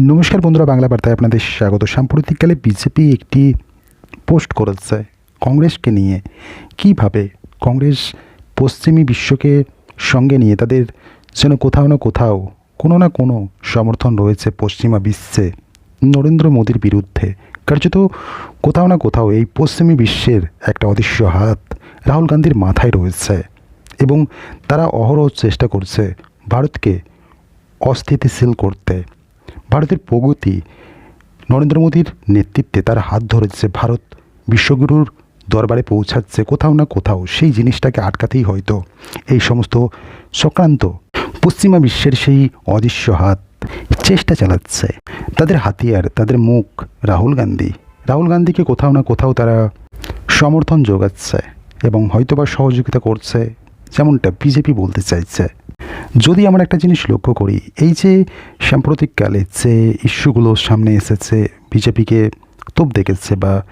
নমস্কার বন্ধুরা, বাংলা বার্তায় আপনাদের স্বাগত। সাম্প্রতিককালে বিজেপি একটি পোস্ট করেছে কংগ্রেসকে নিয়ে। কীভাবে কংগ্রেস পশ্চিমী বিশ্বকে সঙ্গে নিয়ে তাদের যেন কোথাও না কোথাও, কোনো না কোনো সমর্থন রয়েছে পশ্চিমা বিশ্বে, নরেন্দ্র মোদীর বিরুদ্ধে। কার্যত কোথাও না কোথাও এই পশ্চিমী বিশ্বের একটা অদৃশ্য হাত রাহুল গান্ধীর মাথায় রয়েছে এবং তারা অহরহ চেষ্টা করছে ভারতকে অস্থিতিশীল করতে। ভারতের প্রগতি নরেন্দ্র মোদীর নেতৃত্বে তার হাত ধরেছে ভারত। বিশ্বগুরুর দরবারে পৌঁছাচ্ছে কোথাও না কোথাও সেই জিনিসটাকে আটকাতেই হয়তো। এই সমস্ত সক্রান্ত পশ্চিমা বিশ্বের সেই অদৃশ্য হাত চেষ্টা চালাচ্ছে। তাদের হাতিয়ার, তাদের মুখ রাহুল গান্ধী। রাহুল গান্ধীকে কোথাও না কোথাও তারা সমর্থন যোগাচ্ছে এবং হয়তোবা সহযোগিতা করছে, যেমনটা বিজেপি বলতে চাইছে। যদি আমরা একটা জিনিস লক্ষ্য করি, এই যে সাম্প্রতিককালে যে ইস্যুগুলো সামনে এসেছে, বিজেপিকে তোপ দেখেছে বা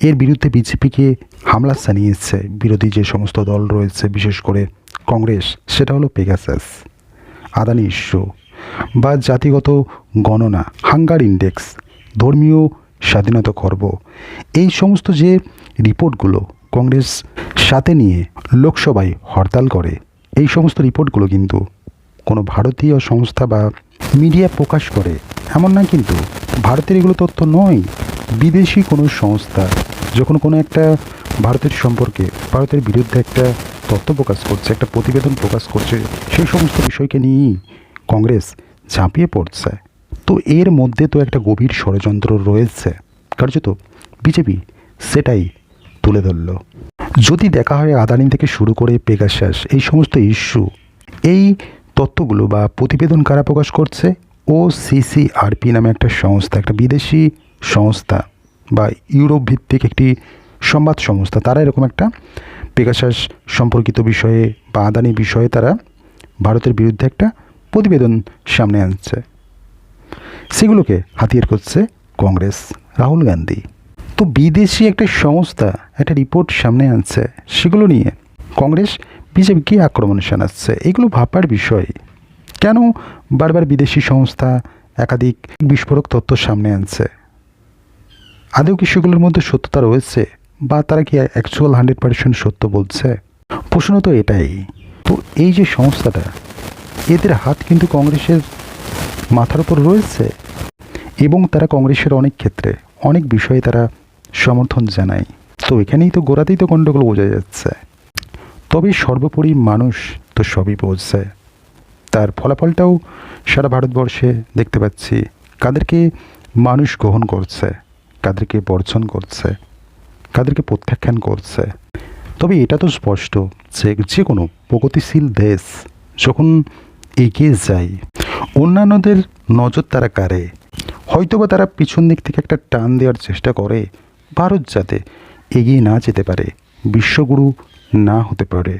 এর বিরুদ্ধে বিজেপিকে হামলা জানিয়েছে বিরোধী যে সমস্ত দল রয়েছে, বিশেষ করে কংগ্রেস, সেটা হলো পেগাসাস। আদানি ইস্যু বা জাতিগত গণনা, হাঙ্গার ইন্ডেক্স, ধর্মীয় স্বাধীনতা খর্ব। এই সমস্ত যে রিপোর্টগুলো কংগ্রেস সাথে নিয়ে লোকসভায় হরতাল করে এই সমস্ত রিপোর্টগুলো কিন্তু কোনো ভারতীয় সংস্থা বা মিডিয়া প্রকাশ করে, এমন না কিন্তু ভারতের এগুলো তথ্য নয়। বিদেশি কোনো সংস্থা যখন কোনো একটা ভারতের সম্পর্কে, ভারতের বিরুদ্ধে একটা তথ্য প্রকাশ করছে, একটা প্রতিবেদন প্রকাশ করছে, সেই সমস্ত বিষয়কে নিয়েই কংগ্রেস ঝাঁপিয়ে পড়ছে। তো এর মধ্যে তো একটা গভীর ষড়যন্ত্র রয়েছে। কার্যত বিজেপি সেটাই তুলে ধরল। যদি দেখা হয় আদানি থেকে শুরু করে পেগাসাস, এই সমস্ত ইস্যু, এই তথ্যগুলো বা প্রতিবেদন কারা প্রকাশ করছে? ও সিসিআরপি নামে একটা সংস্থা, একটা বিদেশি সংস্থা বা ইউরোপ ভিত্তিক একটি সংবাদ সংস্থা, তারা এরকম একটা পেগাসাস সম্পর্কিত বিষয়ে বা আদানি বিষয়ে তারা ভারতের বিরুদ্ধে একটা প্রতিবেদন সামনে আনছে। সেগুলোকে হাতিয়ার করছে কংগ্রেস। রাহুল গান্ধী। তো বিদেশি একটা সংস্থা একটা রিপোর্ট সামনে আনছে, সেগুলো নিয়ে কংগ্রেস বিজেপিকে আক্রমণ শানাচ্ছে, এগুলো ভাববার বিষয়। কেন বারবার বিদেশি সংস্থা একাধিক বিস্ফোরক তথ্য সামনে আনছে? আদৌ কি সেগুলোর মধ্যে সত্যতা রয়েছে, বা তারা কি অ্যাকচুয়াল হান্ড্রেড পার্সেন্ট সত্য বলছে? প্রশ্ন তো এটাই। তো এই যে সংস্থাটা, এদের হাত কিন্তু কংগ্রেসের মাথার উপর রয়েছে, এবং তারা কংগ্রেসের অনেক ক্ষেত্রে অনেক বিষয়ে তারা সমর্থন জানায় তো এখানেই তো গোড়াতেই তো গণ্ডগোল বোঝা যাচ্ছে। তবে সর্বোপরি মানুষ তো সবই বোঝছে তার ফলাফলটাও সারা ভারতবর্ষে দেখতে পাচ্ছি। কাদেরকে মানুষ গ্রহণ করছে, কাদেরকে বর্জন করছে, কাদেরকে প্রত্যাখ্যান করছে। তবে এটা তো স্পষ্ট যে যে কোনো প্রগতিশীল দেশ যখন এগিয়ে যায়, অন্যান্যদের নজর তারা কাড়ে। হয়তোবা তারা পিছন দিক থেকে একটা টান দেওয়ার চেষ্টা করে ভারত যাতে এগিয়ে না যেতে পারে বিশ্বগুরু না হতে পারে।